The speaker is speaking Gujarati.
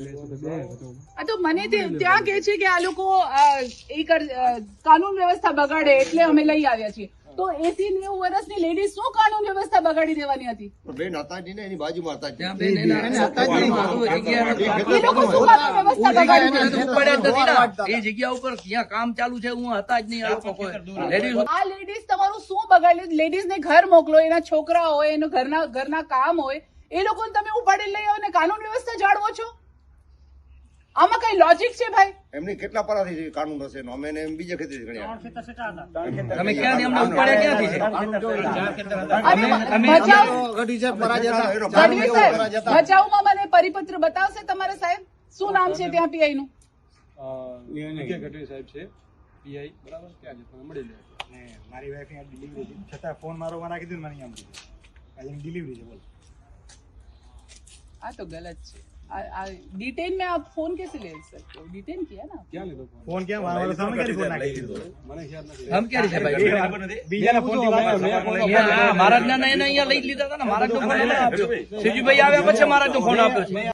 આ તો મને ત્યાં કે છે કે આ લોકો કાનૂન વ્યવસ્થા બગાડે એટલે અમે લઈ આવ્યા છીએ. તો એસી નેવું વર્ષની લેડીઝ શું કાનૂન વ્યવસ્થા બગાડી દેવાની હતી? બેન હતાજી ને એની બાજુ જગ્યા એ લોકો શું કાનૂન વ્યવસ્થા બગાડી? દે? પડે જ નથી ને. એ જગ્યા ઉપર ક્યાં કામ ચાલુ છે હું હતા જ નહીં આ લેડીઝ તમારું શું બગાડ્યું લેડીઝ ને ઘર મોકલો એના છોકરા હોય એનું ઘરના ઘરના કામ હોય એ લોકોને તમે ઉપાડી લઈ આવો ને કાનૂન વ્યવસ્થા જાળવો છો? આમાં કઈ લોજિક છે ભાઈ? એમની કેટલા પરાથી છે? કાનૂન હશે અમે એને એમ બીજે ખેતી ગણ્યા તમે ક્યાંથી અમને છે? મને પરિપત્ર બતાવશે તમારે સાહેબ? શું નામ છે ત્યાં પીઆઈ નું? સાહેબ છે. પીઆઈ બરાબર? ત્યાં જ મળી લે મારી વાઈફ અહીંયા ડિલિવરી હતી છતાં ફોન મારો નાખી દીધું મને અહીંયા મૂકી દીધું આજે ડિલિવરી છે બોલ. આ તો ગલત છે. डिटेन में आप फोन कैसे ले सकते हो डिटेन किया ना ક્યાં લીધો ફોન ફોન ક્યાં મારો સામે ક્યારે ફોન નાખી દીધો મને ખ્યાલ નથી આમ ક્યારે છે ભાઈ બીજાના ફોન થી વાત મેં ફોન અહીંયા આ મહારાજના ને એને અહીંયા લઈ જ લીધા હતા ને મહારાજ નો ફોન આપ્યો સીજીભાઈ આવ્યા પછી મહારાજ નો ફોન આપ્યો છે